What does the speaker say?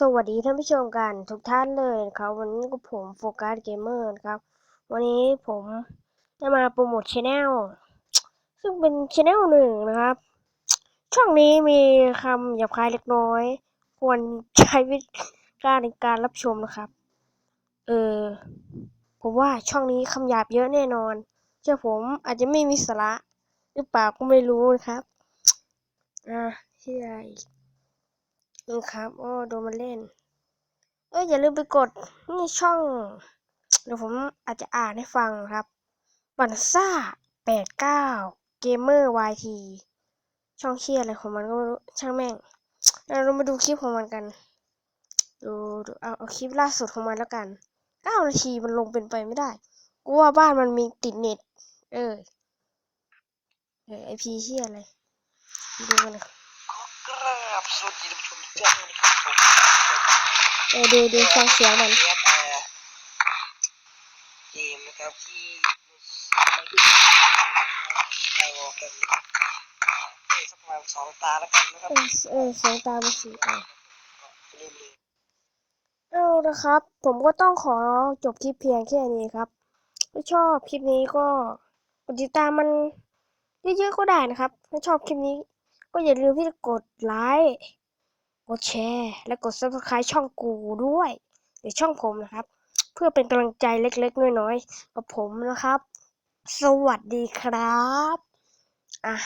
สวัสดีท่านผู้ชมกันทุกท่านเลยนะครับ วันนี้ก็ผมโฟกัสเกมเมอร์ครับ วันนี้ผมจะมาโปรโมทชแนลซึ่งเป็นชแนลหนึ่งนะครับ ช่องนี้มีคำหยาบคายเล็กน้อย ควรใช้วิธีการในการรับชมนะครับ เออ ผมว่าช่องนี้คำหยาบเยอะแน่นอน เชื่อผมอาจจะไม่มีสาระหรือเปล่าก็ไม่รู้นะครับ อะที่ไร นี่ครับโอ้ดนมันเล่น เอ้ยอย่าลืมไปกดนี่ช่องเดี๋ยวผมอาจจะอ่านให้ฟังครับบันซ่าแปดเก้าเกมเมอร์วายทีช่องเชียอะไรของมันก็ไม่รู้ช่างแม่งเรามาดูคลิปของมันกัน ดูดูเอาเอาคลิปล่าสุดของมันแล้วกันเก้านาทีมันลงเป็นไปไม่ได้กูว่าบ้านมันมีติดเน็ต เออเออไอพีเชียอะไรดูกันนะ สวัสดีท่านผู้ชมทุกท่านนะครับผมเออดูดูฟังเสียงมันเกมเอ่อเกมนะครับที่ไม่ได้ไปวอลกันเอ้ยสักประมาณสองตาแล้วกันนะครับเออเออสายตามันสีเออเริ่มเลยเอานะครับ ผมก็ต้องขอจบคลิปเพียงแค่นี้ครับถ้าชอบคลิปนี้ก็กดติดตามมันเยอะๆก็ได้นะครับ ถ้าชอบคลิปนี้ ก็อย่าลืมที่จะกดไลค์กดแชร์ และกด subscribe ช่องกูด้วยหรือช่องผมนะครับ เพื่อเป็นกำลังใจเล็กๆ น้อยๆกับผมนะครับ สวัสดีครับ อะ